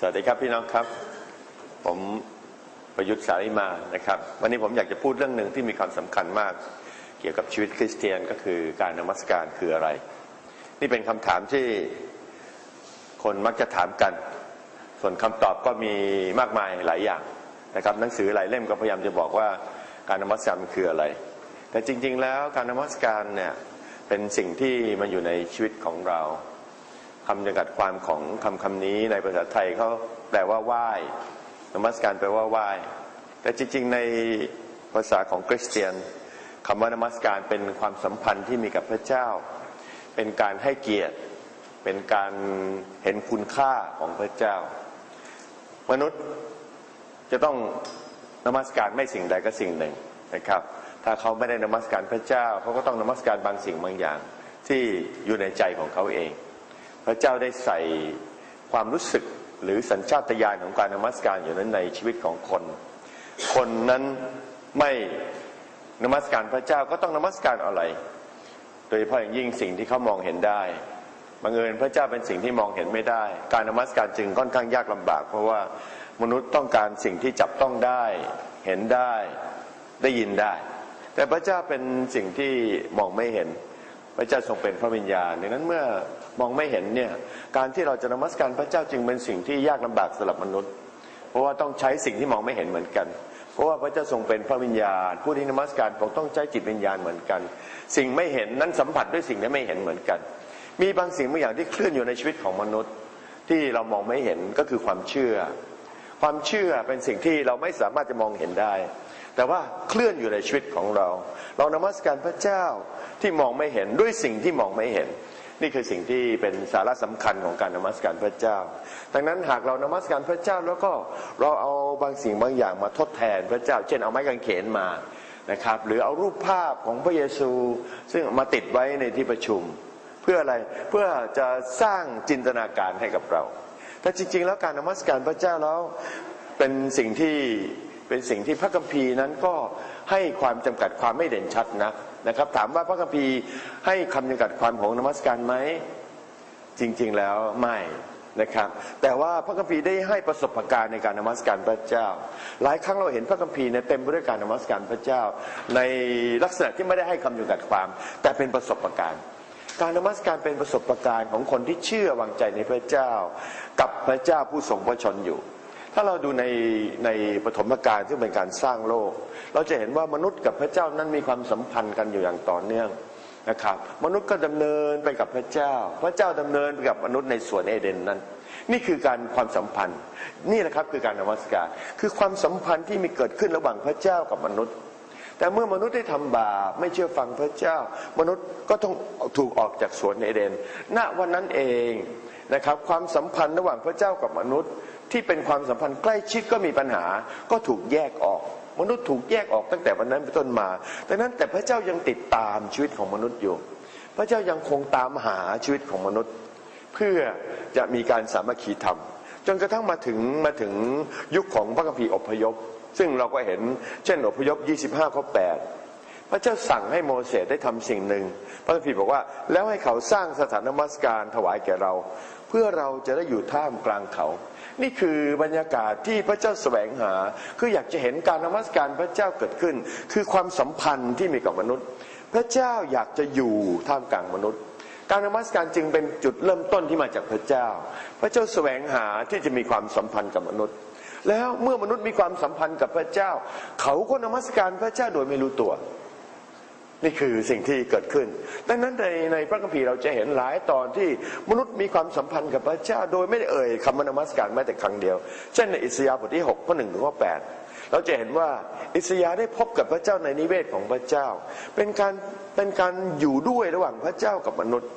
สวัสดีครับพี่น้องครับ ผมประยุทธ์สาริมานะครับ วันนี้ผมอยากจะพูดเรื่องหนึ่งที่มีความสำคัญมาก เกี่ยวกับชีวิตคริสเตียนก็คือการนมัสการคืออะไร นี่เป็นคำถามที่คนมักจะถามกัน ส่วนคำตอบก็มีมากมายหลายอย่างนะครับ หนังสือหลายเล่มก็พยายามจะบอกว่าการนมัสการมันคืออะไร แต่จริง ๆ แล้วการนมัสการเนี่ยเป็นสิ่งที่มันอยู่ในชีวิตของเรา คำจำกัดความของคำคำนี้ในภาษาไทยเขาแปลว่าไหว้นมัสการแปลว่าไหว้แต่จริง ๆ ในภาษาของคริสเตียนคำว่านมัสการเป็นความสัมพันธ์ที่มีกับพระเจ้า เป็นการให้เกียรติ เป็นการเห็นคุณค่าของพระเจ้า มนุษย์จะต้องนมัสการไม่สิ่งใดก็สิ่งหนึ่งนะครับ ถ้าเขาไม่ได้นมัสการพระเจ้าเขาก็ต้องนมัสการบางสิ่งบางอย่างที่อยู่ในใจของเขาเอง พระเจ้าได้ใส่ความรู้สึกหรือสัญชาตญาณของการนมัสการอยู่นั้นในชีวิตของคน คนนั้นไม่นมัสการพระเจ้าก็ต้องนมัสการอะไร โดยเฉพาะอย่างยิ่งสิ่งที่เขามองเห็นได้บังเอิญพระเจ้าเป็นสิ่งที่มองเห็นไม่ได้ การนมัสการจึงค่อนข้างยากลำบาก เพราะว่ามนุษย์ต้องการสิ่งที่จับต้องได้ เห็นได้ได้ยินได้ แต่พระเจ้าเป็นสิ่งที่มองไม่เห็น พระเจ้าทรงเป็นพระวิญญาณดังนั้นเมื่อ มองไม่เห็นเนี่ยการที่เราจะนมัสการพระเจ้าจึงเป็นสิ่งที่ยากลำบากสำหรับมนุษย์ เพราะว่าต้องใช้สิ่งที่มองไม่เห็นเหมือนกัน เพราะว่าพระเจ้าทรงเป็นพระวิญญาณ ผู้ที่นมัสการผมต้องใช้จิตวิญญาณเหมือนกัน สิ่งไม่เห็นนั้นสัมผัสด้วยสิ่งที่ไม่เห็นเหมือนกัน มีบางสิ่งบางอย่างที่เคลื่อนอยู่ในชีวิตของมนุษย์ ที่เรามองไม่เห็นก็คือความเชื่อ ความเชื่อเป็นสิ่งที่เราไม่สามารถจะมองเห็นได้แต่ว่าเคลื่อนอยู่ในชีวิตของเรา เรานมัสการพระเจ้าที่มองไม่เห็นด้วยสิ่งที่มองไม่เห็น นี่คือสิ่งที่เป็นสาระสำคัญของการนมัสการพระเจ้า ดังนั้นหากเรานมัสการพระเจ้าแล้วก็เราเอาบางสิ่งบางอย่างมาทดแทนพระเจ้า เช่นเอาไม้กางเขนมานะครับหรือเอารูปภาพของพระเยซู ซึ่งมาติดไว้ในที่ประชุม เพื่ออะไรเพื่อจะสร้างจินตนาการให้กับเรา แต่จริง ๆ แล้วการนมัสการพระเจ้าแล้วเป็นสิ่งที่เป็นสิ่งที่พระคัมภีร์นั้นก็ ให้ความจำกัดความไม่เด่นชัดนะนะครับ ถามว่าพระคัมภีร์ให้คำจำกัดความของนมัสการไหมจริงๆแล้วไม่นะครับแต่ว่าพระคัมภีร์ได้ให้ประสบการณ์ในการนมัสการพระเจ้า หลายครั้งเราเห็นพระคัมภีร์เนี่ยเต็มไปด้วยการนมัสการพระเจ้า ในลักษณะที่ไม่ได้ให้คำจำกัดความ แต่เป็นประสบการณ์ การนมัสการเป็นประสบการณ์ของคนที่เชื่อวางใจในพระเจ้า กับพระเจ้าผู้ทรงพระชนอยู่ ถ้าเราดูในในปฐมกาลที่เป็นการสร้างโลก เราจะเห็นว่ามนุษย์กับพระเจ้านั้นมีความสัมพันธ์กันอยู่อย่างต่อเนื่องนะครับมนุษย์ก็ดำเนินไปกับพระเจ้า พระเจ้าดำเนินไปกับมนุษย์ในสวนเอเดนนั้น นี่คือการความสัมพันธ์ นี่แหละครับคือการนมัสการ คือความสัมพันธ์ที่มีเกิดขึ้นระหว่างพระเจ้ากับมนุษย์ แต่เมื่อมนุษย์ได้ทำบาปไม่เชื่อฟังพระเจ้า มนุษย์ก็ต้องถูกออกจากสวนเอเดน ณวันนั้นเองนะครับความสัมพันธ์ระหว่างพระเจ้ากับมนุษย์ ที่เป็นความสัมพันธ์ใกล้ชิดก็มีปัญหาก็ถูกแยกออก มนุษย์ถูกแยกออกตั้งแต่วันนั้นเป็นต้นมาดังนั้นแต่พระเจ้ายังติดตามชีวิตของมนุษย์อยู่ พระเจ้ายังคงตามหาชีวิตของมนุษย์ เพื่อจะมีการสามัคคีธรรม จนกระทั่งมาถึงมาถึงยุคของพระคัมภีร์อพยพ ซึ่งเราก็เห็นเช่นอพยพ 25ข้อ8พระเจ้าสั่งให้โมเสสได้ทำสิ่งหนึ่ง พระคัมภีร์บอกว่า แล้วให้เขาสร้างสถานนมัสการถวายแก่เรา เพื่อเราจะได้อยู่ท่ามกลางเขา นี่คือบรรยากาศที่พระเจ้าแสวงหา คืออยากจะเห็นการนมัสการพระเจ้าเกิดขึ้น คือความสัมพันธ์ที่มีกับมนุษย์ พระเจ้าอยากจะอยู่ท่ามกลางมนุษย์ การนมัสการจึงเป็นจุดเริ่มต้นที่มาจากพระเจ้า พระเจ้าแสวงหาที่จะมีความสัมพันธ์กับมนุษย์ แล้วเมื่อมนุษย์มีความสัมพันธ์กับพระเจ้า เขาก็นมัสการพระเจ้าโดยไม่รู้ตัว นี่คือสิ่งที่เกิดขึ้น ดังนั้นในในพระคัมภีร์เราจะเห็นหลายตอนที่มนุษย์มีความสัมพันธ์กับพระเจ้า โดยไม่ได้เอ่ยคำนมัสการแม้แต่ครั้งเดียว เช่นในอิสยาห์บทที่6ข้อหนึ่งถึงข้อแปดเราจะเห็นว่าอิสยาห์ได้พบกับพระเจ้าในนิเวศของพระเจ้า เป็นการเป็นการอยู่ด้วยระหว่างพระเจ้ากับมนุษย์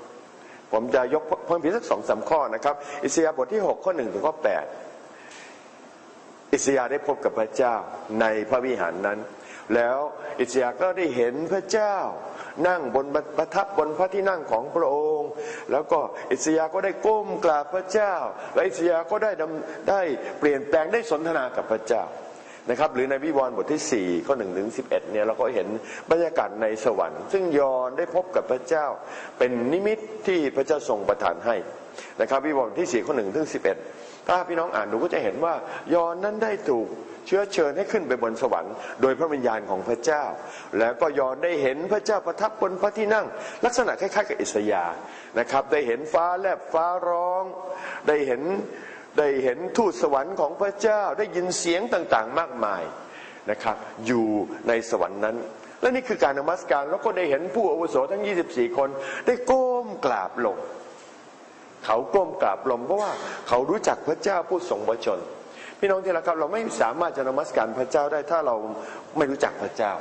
ผมจะยกเพิ่มเพียงสักสองสาข้อนะครับ อิสยาห์บทที่6ข้อหนึ่งถึงข้อแปดอิสยาห์ได้พบกับพระเจ้าในพระวิหารนั้น แล้วอิสยาห์ก็ได้เห็นพระเจ้า นั่งบนประทับบนพระที่นั่งของพระองค์ แล้วก็อิสยาห์ก็ได้ก้มกราบพระเจ้า และอิสยาห์ก็ได้ได้เปลี่ยนแปลงได้สนทนากับพระเจ้านะครับหรือในวิวรณ์บทที่ 4 ข้อ1ถึง11เนี่ยเราก็เห็นบรรยากาศในสวรรค์ ซึ่งยอนได้พบกับพระเจ้า เป็นนิมิตที่พระเจ้าทรงประทานให้นะครับวิวรณ์ที่สี่ข้อหนึ่งถึงสิบเอ็ด ถ้าพี่น้องอ่านดูก็จะเห็นว่ายอนนั้นได้ถูกเชื้อเชิญให้ขึ้นไปบนสวรรค์โดยพระวิญญาณของพระเจ้า แล้วก็ยอนได้เห็นพระเจ้าประทับบนพระที่นั่ง ลักษณะคล้ายๆกับอิสยาห์นะครับ ได้เห็นฟ้าแลบฟ้าร้อง ได้เห็นได้เห็นทูตสวรรค์ของพระเจ้าได้ยินเสียงต่างๆ มากมายนะครับ อยู่ในสวรรค์นั้น และนี่คือการนมัสการแล้วก็ได้เห็นผู้อาวุโสทั้ง 24 คน ได้ก้มกราบลง เขาก้มกราบลงเพราะว่าเขารู้จักพระเจ้าผู้ทรงพระชน พี่น้องที่รักครับเราไม่สามารถจะนมัสการพระเจ้าได้ถ้าเราไม่รู้จักพระเจ้า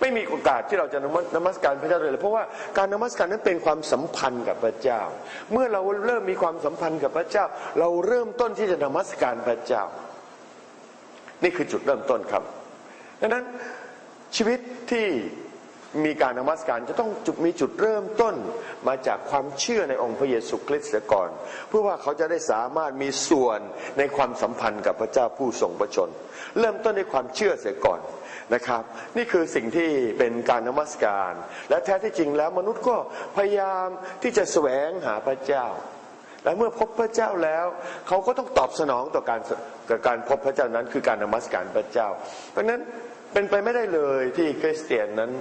ไม่มีโอกาสที่เราจะนมัสนมัสการพระเจ้าเลย เพราะว่าการนมัสการนั้นเป็นความสัมพันธ์กับพระเจ้า เมื่อเราเริ่มมีความสัมพันธ์กับพระเจ้า เราเริ่มต้นที่จะนมัสการพระเจ้า นี่คือจุดเริ่มต้นครับ ดังนั้นชีวิตที่ มีการนมัสการจะต้องจุดมีจุดเริ่มต้นมาจากความเชื่อในองค์พระเยซูคริสต์เสียก่อน เพื่อว่าเขาจะได้สามารถมีส่วนในความสัมพันธ์กับพระเจ้าผู้ทรงพระชน เริ่มต้นด้วยความเชื่อเสียก่อนนะครับ นี่คือสิ่งที่เป็นการนมัสการ และแท้ที่จริงแล้วมนุษย์ก็พยายามที่จะแสวงหาพระเจ้า และเมื่อพบพระเจ้าแล้ว เขาก็ต้องตอบสนองต่อการกับการพบพระเจ้านั้นคือการนมัสการพระเจ้า เพราะนั้นเป็นไปไม่ได้เลยที่คริสเตียนนั้น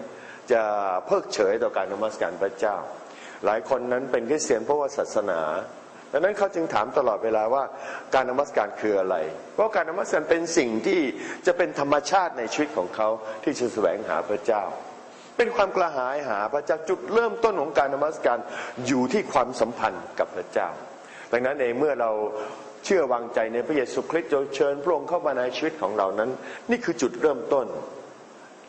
จะเพิกเฉยต่อการนมัสการพระเจ้า หลายคนนั้นเป็นคริสเตียนเพราะว่าศาสนาดังนั้นเขาจึงถามตลอดเวลาว่าการนมัสการคืออะไร เพราะการนมัสการเป็นสิ่งที่จะเป็นธรรมชาติในชีวิตของเขาที่จะแสวงหาพระเจ้า เป็นความกระหายหาพระเจ้าจุดเริ่มต้นของการนมัสการอยู่ที่ความสัมพันธ์กับพระเจ้า ดังนั้นเองเมื่อเราเชื่อวางใจในพระเยซูคริสต์โดยเชิญพระองค์เข้ามาในชีวิตของเรานั้น นี่คือจุดเริ่มต้น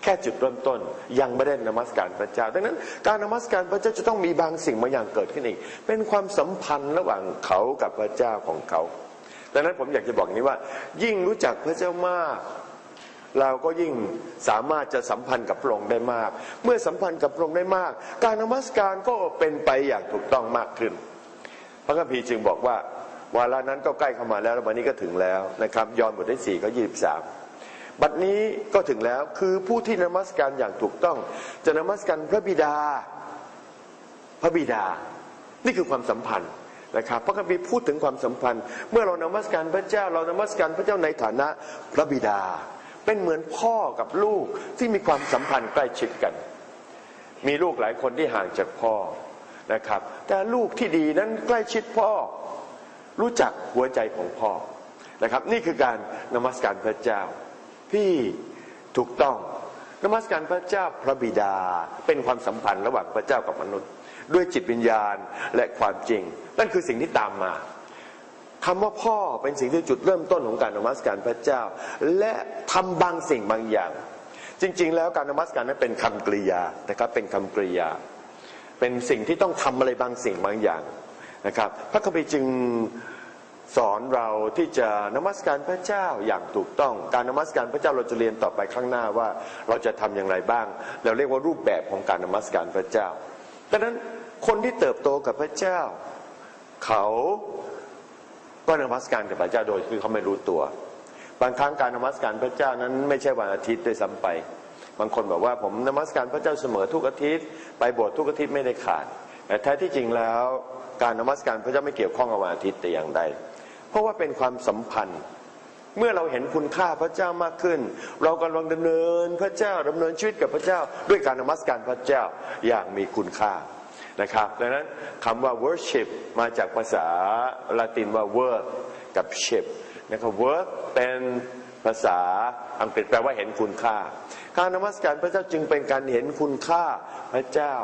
แค่จุดเริ่มต้น ยังไม่ได้นมัสการพระเจ้า ดังนั้นการนมัสการพระเจ้าจะต้องมีบางสิ่งบางอย่างเกิดขึ้นอีก เป็นความสัมพันธ์ระหว่างเขากับพระเจ้าของเขา ดังนั้นผมอยากจะบอกอย่างนี้ว่า ยิ่งรู้จักพระเจ้ามาก เราก็ยิ่งสามารถจะสัมพันธ์กับพระองค์ได้มาก เมื่อสัมพันธ์กับพระองค์ได้มาก การนมัสการก็เป็นไปอย่างถูกต้องมากขึ้น พระคัมภีร์จึงบอกว่าวาระนั้นก็ใกล้เข้ามาแล้ววันนี้ก็ถึงแล้วนะครับ ยอห์นบทที่สี่ข้อยี่สิบสาม บัดนี้ก็ถึงแล้วคือผู้ที่นมัสการอย่างถูกต้อง จะนมัสการพระบิดา พระบิดา นี่คือความสัมพันธ์นะครับพระคัมภีร์พูดถึงความสัมพันธ์ เมื่อเรานมัสการพระเจ้า เรานมัสการพระเจ้าในฐานะพระบิดา เป็นเหมือนพ่อกับลูกที่มีความสัมพันธ์ใกล้ชิดกัน มีลูกหลายคนที่ห่างจากพ่อนะครับ แต่ลูกที่ดีนั้นใกล้ชิดพ่อ รู้จักหัวใจของพ่อนะครับ นี่คือการนมัสการพระเจ้า ที่ถูกต้องนมัสการพระเจ้าพระบิดาเป็นความสัมพันธ์ระหว่างพระเจ้ากับมนุษย์ ด้วยจิตวิญญาณและความจริง นั่นคือสิ่งที่ตามมาคำว่าพ่อเป็นสิ่งที่จุดเริ่มต้นของการนมัสการพระเจ้า และทำบางสิ่งบางอย่าง จริง ๆ แล้วการนมัสการนั้นเป็นคำกริยานะครับเป็นคำกริยา เป็นสิ่งที่ต้องทำอะไรบางสิ่งบางอย่างนะครับ พระคัมภีร์จึง สอนเราที่จะนมัสการพระเจ้าอย่างถูกต้อง การนมัสการพระเจ้าเราจะเรียนต่อไปข้างหน้าว่าเราจะทำอย่างไรบ้าง เราเรียกว่ารูปแบบของการนมัสการพระเจ้าดังนั้นคนที่เติบโตกับพระเจ้า เขาก็นมัสการกับพระเจ้าโดยคือเขาไม่รู้ตัว บางครั้งการนมัสการพระเจ้านั้นไม่ใช่วันอาทิตย์ด้วยซ้ำไป บางคนบอกว่าผมนมัสการพระเจ้าเสมอทุกอาทิตย์ ไปโบสถ์ทุกอาทิตย์ไม่ได้ขาดแต่แท้ที่จริงแล้วการนมัสการพระเจ้าไม่เกี่ยวข้องกับวันอาทิตย์แต่อย่างใด เพราะว่าเป็นความสัมพันธ์ เมื่อเราเห็นคุณค่าพระเจ้ามากขึ้น เรากำลังดำเนินพระเจ้าดำเนินชีวิตกับพระเจ้า ด้วยการนมัสการพระเจ้าอย่างมีคุณค่านะครับดังนั้นคำว่า worship มาจากภาษาละตินว่า work กับ ship นะครับ work เป็นภาษาอังกฤษแปลว่าเห็นคุณค่า การนมัสการพระเจ้าจึงเป็นการเห็นคุณค่าพระเจ้า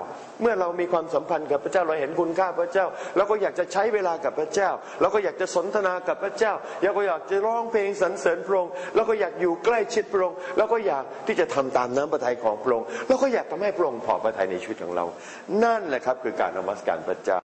เมื่อเรามีความสัมพันธ์กับพระเจ้าเราเห็นคุณค่าพระเจ้าเราก็อยากจะใช้เวลากับพระเจ้าเราก็อยากจะสนทนากับพระเจ้าเราก็อยากจะร้องเพลงสรรเสริญพระองค์เราก็อยากอยู่ใกล้ชิดพระองค์เราก็อยากที่จะทำตามน้ำพระทัยของพระองค์เราก็อยากทำให้พระองค์พอพระทัยในชีวิตของเรา นั่นแหละครับคือการนมัสการพระเจ้า